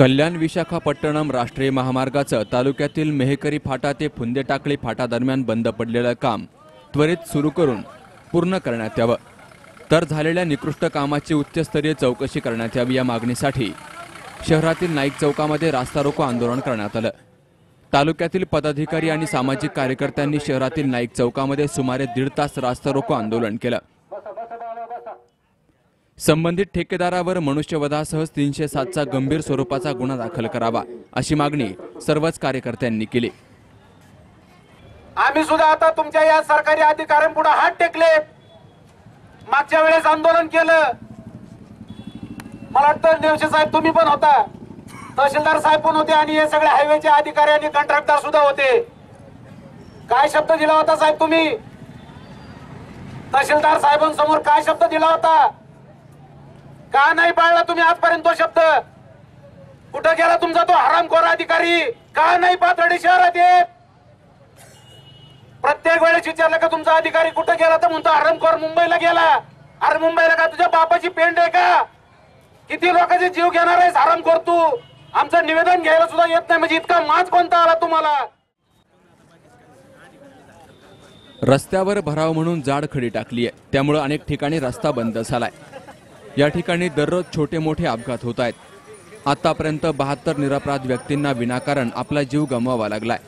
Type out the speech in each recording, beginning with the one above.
कल्याण विशाखापट्टणम राष्ट्रीय महामार्गाचं तालुक्यातील मेहकरी फाटा ते फुंदेटाकळी फाटा दरम्यान बंद पडलेलं काम त्वरित सुरू करून पूर्ण करण्यात यावं. तर झालेल्या निकृष्ट कामाची उच्चस्तरीय चौकशी करण्यात यावी या मागणीसाठी शहरातील नाईक चौकामध्ये रास्ता रोको आंदोलन करण्यात आलं. तालुक्यातील पदाधिकारी आणि सामाजिक कार्यकर्त्यांनी शहरातील नाईक चौकामध्ये सुमारे दीड तास रास्ता रोको आंदोलन केलं. संबंधित ठेकेदारावर मनुष्यवधासह तीनशे सातचा गंभीर स्वरूपाचा गुन्हा दाखल करावा अशी मागणी सर्वच कार्यकर्त्यांनी केली. आम्ही सुद्धा आता तुमच्या या सरकारी अधिकाऱ्यांपुढे हात टेकले. मागच्या वेळेस आंदोलन केलं. मला वाटतं नेवसे साहेब तुम्ही पण होता. तहसीलदार साहेब पण होते आणि हे सगळे हायवेचे अधिकारी आणि कंत्राटदार सुद्धा होते. काय शब्द दिला होता साहेब तुम्ही? तहसीलदार साहेबांसमोर काय शब्द दिला होता? का नाही पाळला तुम्ही आजपर्यंत तो शब्द? कुठं गेला तुमचा तो हरामखोर अधिकारी? का नाही पाथर्डी शहरात येत? प्रत्येक वेळेस विचारलं का तुमचा अधिकारी कुठं गेला तर म्हणतो हरमखोर मुंबईला गेला. अरे मुंबईला का? तुझ्या बापाची पेंड आहे का? किती लोकांचे जीव घेणार आहेस हरमखोर तू? आमचं निवेदन घ्यायला सुद्धा येत नाही म्हणजे इतका माज कोणता आला तुम्हाला? रस्त्यावर भराव म्हणून जाड खडी टाकली आहे त्यामुळे अनेक ठिकाणी रस्ता बंद झालाय. या ठिकाणी दररोज छोटे मोठे अपघात होत आहेत. आतापर्यंत बहात्तर निरपराध व्यक्तींना विनाकारण आपला जीव गमवावा लागलाय.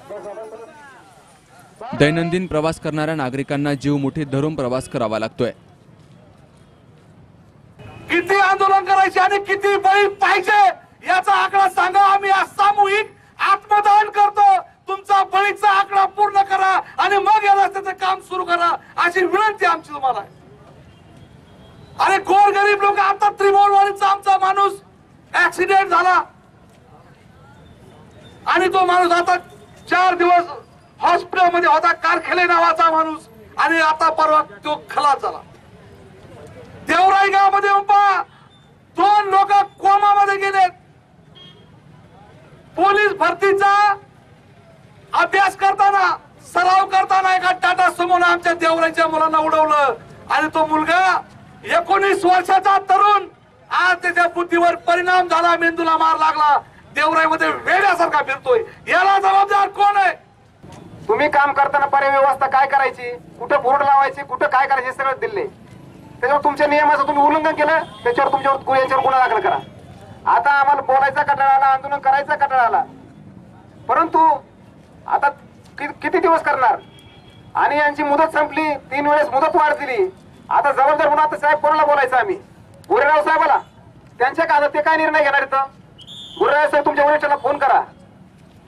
दैनंदिन प्रवास करणाऱ्या नागरिकांना जीव मुठीत धरून प्रवास करावा लागतोय. किती आंदोलन करायचे आणि किती बळी पाहिजे याचा आकडा सांगा. आम्ही सामूहिक आत्मदान करतो. तुमचा बळीचा आकडा पूर्ण करा आणि मग या रस्त्याचं काम सुरू करा अशी विनंती आमची तुम्हाला आहे. अरे गोर गरीब लोक? आता त्रिभुवनवाडीचा आमचा माणूस ऍक्सिडेंट झाला. आणि तो माणूस आता चार दिवस हॉस्पिटलमध्ये होता कारखेले नावाचा माणूस. आणि आता परवा तो खलास झाला. देवराई गावामध्ये दोन लोक कोमामध्ये गेलेत. पोलीस भरतीचा अभ्यास करताना सराव करताना एका टाटा समोर आमच्या देवराईच्या मुलांना उडवलं. आणि तो मुलगा एकोणीस वर्षाचा तरुण. आज त्याच्या बुद्धीवर परिणाम झाला मेंदूला मार लागला. देवराईमध्ये वेड्यासारखा फिरतोय. याला जबाबदार कोण आहे? तुम्ही काम करताना पर्याय व्यवस्था काय करायची? कुठं बोर्ड लावायची? कुठं काय करायचे? सगळं दिले त्याच्यावर तुमच्या नियमाचं तुम्ही उल्लंघन केलं त्याच्यावर तुमच्यावर गु- यांच्यावर गुन्हा दाखल करा. आता आम्हाला बोलायचा कटाळा आला आंदोलन करायचा कटाळा आला. परंतु आता किती दिवस करणार? आणि यांची मुदत संपली तीन वेळेस मुदत वाढ दिली. आता जबाबदार म्हणून आता साहेब कोणाला बोलायचं आम्ही? गोरेराव साहेबाला? त्यांच्या का ते काय निर्णय घेणार इथं? गोरेराव साहेब तुमच्या वरिष्ठाला फोन करा.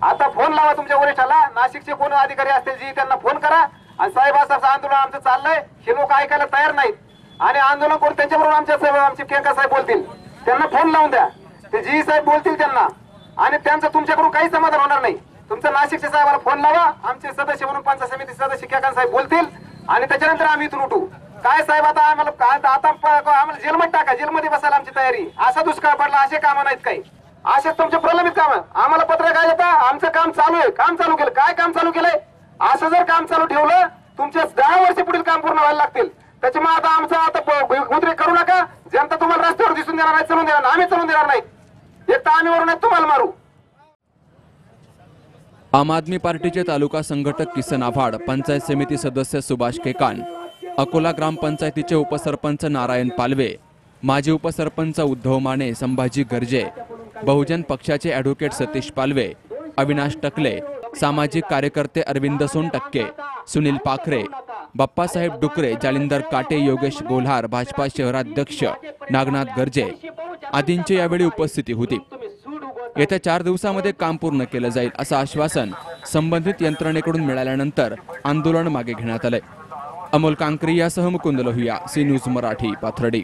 आता फोन लावा तुमच्या वरिष्ठाला. नाशिकचे कोण अधिकारी असतील जी त्यांना फोन करा. आणि साहेब असं आंदोलन आमचं चाललंय. हे लोक ऐकायला तयार नाहीत. आणि आंदोलन करून त्यांच्याबरोबर आमच्या साहेब आमचे केंका साहेब बोलतील. त्यांना फोन लावून द्या. ते जी साहेब बोलतील त्यांना. आणि त्यांचं तुमच्याकडून काही समाधान होणार नाही. तुमच्या नाशिकच्या साहेबाला फोन लावा. आमचे सदस्य म्हणून पंचायत समिती सदस्य केकान साहेब बोलतील. आणि त्याच्यानंतर आम्ही इथून उठू. काय साहेब आता आम्हाला आता आम्हाला जेलमध्ये टाका जेलमध्ये बसायला आमची तयारी. असा दुष्काळ पडला असे कामं नाहीत काही. असेच तुमचे प्रलंबित काम. आम्हाला पत्र काय देता? आमचं काम चालू आहे. काम चालू केलं. काय काम चालू केलंय? असं जर काम चालू ठेवलं तुमचे दहा वर्ष पुढील काम पूर्ण व्हायला लागतील. त्याच्यामुळे आता आमचं आता प- करू नका. जनता तुम्हाला रस्त्यावर दिसून देणार नाही चलून देणार नाही. आम्ही चलून देणार नाही. एक तर आम्ही वरून नाही तुम्हाला मारू. आम आदमी पार्टीचे तालुका संघटक किसन आव्हाड पंचायत समिती सदस्य सुभाष केकान अकोला ग्रामपंचायतीचे उपसरपंच नारायण पालवे माजी उपसरपंच उद्धव माने संभाजी गर्जे बहुजन पक्षाचे ॲडव्होकेट सतीश पालवे अविनाश टकले सामाजिक कार्यकर्ते अरविंद सोनटक्के सुनील पाखरे बाप्पासाहेब डुकरे जालिंदर काटे योगेश गोल्हार भाजपा शहराध्यक्ष नागनाथ गर्जे आदींची यावेळी उपस्थिती होती. येत्या चार दिवसामध्ये काम पूर्ण केलं जाईल असं आश्वासन संबंधित यंत्रणेकडून मिळाल्यानंतर आंदोलन मागे घेण्यात आलंय. अमोल कांकरी यासह मुकुंद लोहिया सी न्यूज मराठी पाथर्डी.